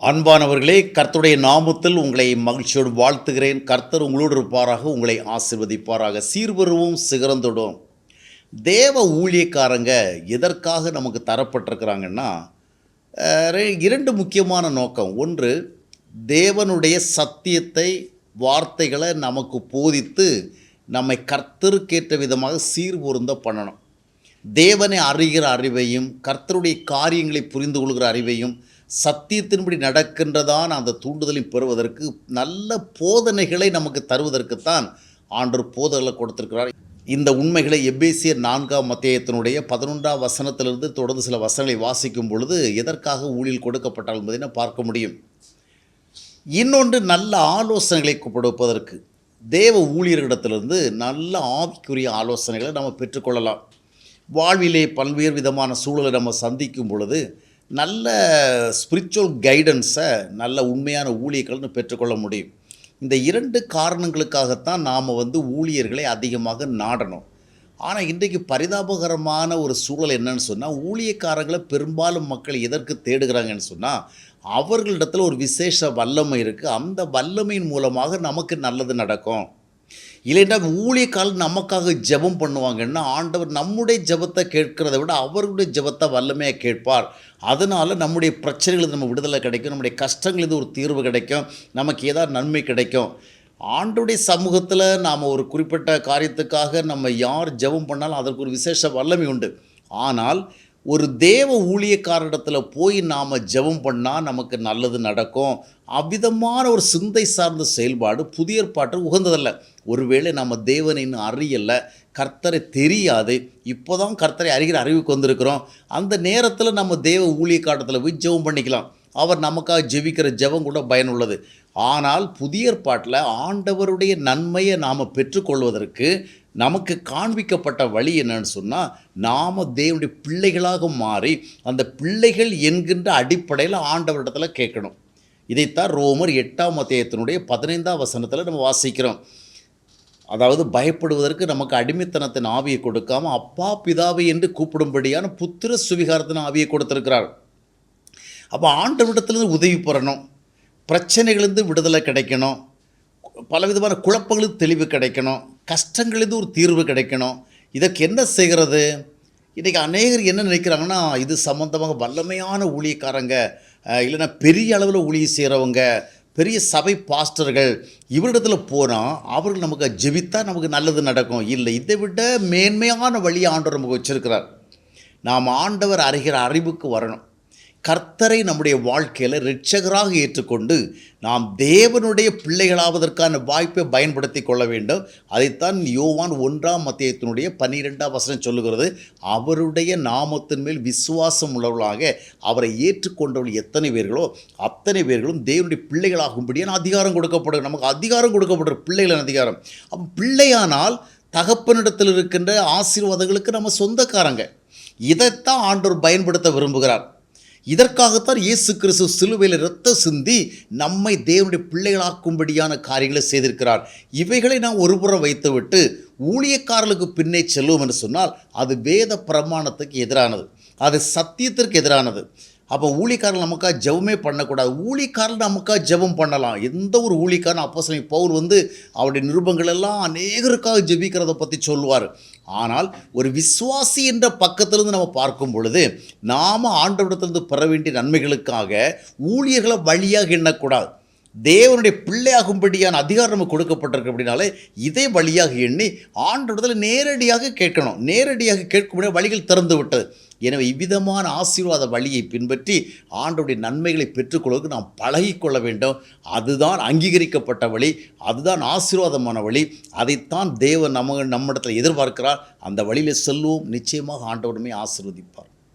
அன்பானவர்களே கர்த்தருடைய நாமத்தில் உங்களை மகிழ்ச்சியோடு வாழ்த்துகிறேன். கர்த்தர் உங்களோடு இருப்பாராக உங்களை ஆசிர்வதிப்பாராக. சீர்வருவும் சிகரந்தொடும். தேவ ஊழியக்காரங்க எதற்காக நமக்கு தரப்பட்டிருக்கிறாங்கன்னா இரண்டு முக்கியமான நோக்கம். ஒன்று தேவனுடைய சத்தியத்தை வார்த்தைகளை நமக்கு போதித்து நம்மை கர்த்தருக்கேற்ற விதமாக சீர்பொருந்த பண்ணணும். தேவனை அறிகிற அறிவையும் கர்த்தருடைய காரியங்களை புரிந்து கொள்கிற அறிவையும் சத்தியத்தின்படி நடக்கின்றதான் அந்த தூண்டுதலையும் பெறுவதற்கு நல்ல போதனைகளை நமக்கு தருவதற்குத்தான் ஆண்டவர் போதகளை கொடுத்திருக்கிறார். இந்த உண்மைகளை எபேசியர் நான்காம் மத்தியத்தினுடைய பதினொன்றாம் வசனத்திலிருந்து தொடர்ந்து சில வசனங்களை வாசிக்கும் பொழுது எதற்காக ஊழில் கொடுக்கப்பட்டால் என்பதை பார்க்க முடியும். இன்னொன்று நல்ல ஆலோசனைகளை கொடுப்பதற்கு தேவ ஊழியர்களிடத்திலிருந்து நல்ல ஆவிக்குரிய ஆலோசனைகளை நம்ம பெற்றுக்கொள்ளலாம். வாழ்விலே பல்வேறு விதமான சூழலை நம்ம சந்திக்கும் பொழுது நல்ல ஸ்பிரிச்சுவல் கைடன்ஸை நல்ல உண்மையான ஊழியர்கள்னு பெற்றுக்கொள்ள முடியும். இந்த இரண்டு காரணங்களுக்காகத்தான் நாம் வந்து ஊழியர்களை அதிகமாக நாடணும். ஆனால் இன்றைக்கு பரிதாபகரமான ஒரு சூழல் என்னன்னு சொன்னால் ஊழியக்காரங்களை பெரும்பாலும் மக்கள் எதற்கு தேடுகிறாங்கன்னு சொன்னால் அவர்களிடத்தில் ஒரு விசேஷ வல்லமை இருக்குது அந்த வல்லமையின் மூலமாக நமக்கு நல்லது நடக்கும். இல்லைன்னா ஊழியக்காரர் நமக்காக ஜெபம் பண்ணுவாங்கன்னா ஆண்டவர் நம்முடைய ஜெபத்தை கேட்கிறத விட அவர்களுடைய ஜெபத்தை வல்லமையாக கேட்பார். அதனால் நம்முடைய பிரச்சனைகளுக்கு நம்ம விடுதலை கிடைக்கும் நம்முடைய கஷ்டங்களுக்கு ஒரு தீர்வு கிடைக்கும் நமக்கு ஏதாவது நன்மை கிடைக்கும். ஆண்டுடைய சமூகத்தில் நாம் ஒரு குறிப்பிட்ட காரியத்துக்காக நம்ம யார் ஜெபம் பண்ணாலும் அதற்கு ஒரு விசேஷ வல்லமை உண்டு. ஆனால் ஒரு தேவ ஊழியக்காரிடத்தில் போய் நாம் ஜெபம் பண்ணால் நமக்கு நல்லது நடக்கும். அவ்விதமான ஒரு சிந்தை சார்ந்த செயல்பாடு புதிய பாட்டு உகந்ததல்ல. ஒருவேளை நம்ம தேவனை இன்னும் அறியலை கர்த்தரை தெரியாது இப்போ தான் கர்த்தரை அறிகிற அறிவுக்கு வந்திருக்கிறோம். அந்த நேரத்தில் நம்ம தேவ ஊழியக்காரத்தில் போய் ஜெபம் பண்ணிக்கலாம். அவர் நமக்காக ஜெபிக்கிற ஜெபம் கூட பயனுள்ளது. ஆனால் புதிய ஏற்பாட்டில் ஆண்டவருடைய நன்மையை நாம் பெற்றுக்கொள்வதற்கு நமக்கு காண்பிக்கப்பட்ட வழி என்னன்னு சொன்னால் நாம் தேவனுடைய பிள்ளைகளாக மாறி அந்த பிள்ளைகள் என்கின்ற அடிப்படையில் ஆண்டவரிடத்தில் கேட்கணும். இதைத்தான் ரோமர் எட்டாம் அத்தியாயத்தினுடைய பதினைந்தாம் வசனத்தில் நம்ம வாசிக்கிறோம். அதாவது பயப்படுவதற்கு நமக்கு அடிமைத்தனத்தின் ஆவியை கொடுக்காம அப்பா பிதாவை என்று கூப்பிடும்படியான புத்திர சுவிகாரத்தின் ஆவியை கொடுத்துருக்கிறார். அப்போ ஆண்டவரிடத்துலேருந்து உதவி பெறணும். பிரச்சனைகளிலிருந்து விடுதலை கிடைக்கணும். பலவிதமான குழப்பங்களுக்கு தெளிவு கிடைக்கணும். கஷ்டங்களிலிருந்து ஒரு தீர்வு கிடைக்கணும். இதற்கு என்ன செய்கிறது? இன்றைக்கி அநேகர் என்ன நினைக்கிறாங்கன்னா இது சம்மந்தமாக வல்லமையான ஊழியக்காரங்க இல்லைன்னா பெரிய அளவில் ஊழிய செய்கிறவங்க பெரிய சபை பாஸ்டர்கள் இவரிடத்தில் போனால் அவர்கள் நமக்கு ஜெபித்தா நமக்கு நல்லது நடக்கும். இல்லை இதை விட மேன்மையான வழி ஆண்டவர் நமக்கு வச்சுருக்கிறார். நாம் ஆண்டவர் அறிகிற அறிவுக்கு வரணும். கர்த்தரை நம்முடைய வாழ்க்கையில் ரிட்சகராக ஏற்றுக்கொண்டு நாம் தேவனுடைய பிள்ளைகளாவதற்கான வாய்ப்பை பயன்படுத்தி கொள்ள வேண்டும். அதைத்தான் யோவான் ஒன்றாம் மத்தியத்தினுடைய பன்னிரெண்டாம் வசனம் சொல்லுகிறது. அவருடைய நாமத்தின் மேல் விசுவாசம் உள்ளவர்களாக அவரை ஏற்றுக்கொண்டவர்கள் எத்தனை பேர்களோ அத்தனை பேர்களும் தேவனுடைய பிள்ளைகளாகும்படியான அதிகாரம் கொடுக்கப்படும் நமக்கு அதிகாரம் கொடுக்கப்படுற பிள்ளைகளின் அதிகாரம். அப்போ பிள்ளையானால் தகப்பனிடத்தில் இருக்கின்ற ஆசீர்வாதங்களுக்கு நம்ம சொந்தக்காரங்க. இதைத்தான் ஆண்டோர் பயன்படுத்த விரும்புகிறார். இதற்காகத்தான் இயேசு கிறிஸ்து சிலுவையில் இரத்த சிந்தி நம்மை தேவனுடைய பிள்ளைகளாக்கும்படியான காரியங்களை செய்திருக்கிறார். இவைகளை நாம் ஒருபுறம் வைத்துவிட்டு ஊழியக்காரர்களுக்கு பின்னே செல்வோம் என்று சொன்னால் அது வேத பிரமாணத்துக்கு எதிரானது. அது சத்தியத்திற்கு எதிரானது. அப்போ ஊழிக்காரன் நமக்காக ஜெபமே பண்ணக்கூடாது. ஊழிக்காரன் நமக்காக ஜெபம் பண்ணலாம். எந்த ஒரு ஊழிக்காரன் அப்போ பவுல் வந்து அவருடைய நிருபங்கள் எல்லாம் அநேகருக்காக ஜெபிக்கிறத பற்றி சொல்லுவார். ஆனால் ஒரு விசுவாசி என்ற பக்கத்திலிருந்து நம்ம பார்க்கும் பொழுது நாம் ஆண்டவரிடத்திலிருந்து பெற வேண்டிய நன்மைகளுக்காக ஊழியர்களை வழியாக எண்ணக்கூடாது. தேவனுடைய பிள்ளையாகும்படியான அதிகாரம் நமக்கு கொடுக்கப்பட்டிருக்கு அப்படின்னாலே இதை வழியாக எண்ணி ஆண்டவரிடத்தில் நேரடியாக கேட்கணும். நேரடியாக கேட்கும்படிய வழிகள் திறந்து விட்டது எனவே இவ்விதமான ஆசீர்வாத வழியை பின்பற்றி ஆண்டவருடைய நன்மைகளை பெற்றுக்கொள்வதற்கு நாம் பழகிக்கொள்ள வேண்டும். அதுதான் அங்கீகரிக்கப்பட்ட வழி அதுதான் ஆசீர்வாதமான வழி. அதைத்தான் தேவன் நம்ம நம்மிடத்தில் எதிர்பார்க்கிறார். அந்த வழியில் செல்வோம். நிச்சயமாக ஆண்டவருமே ஆசீர்வதிப்பார்.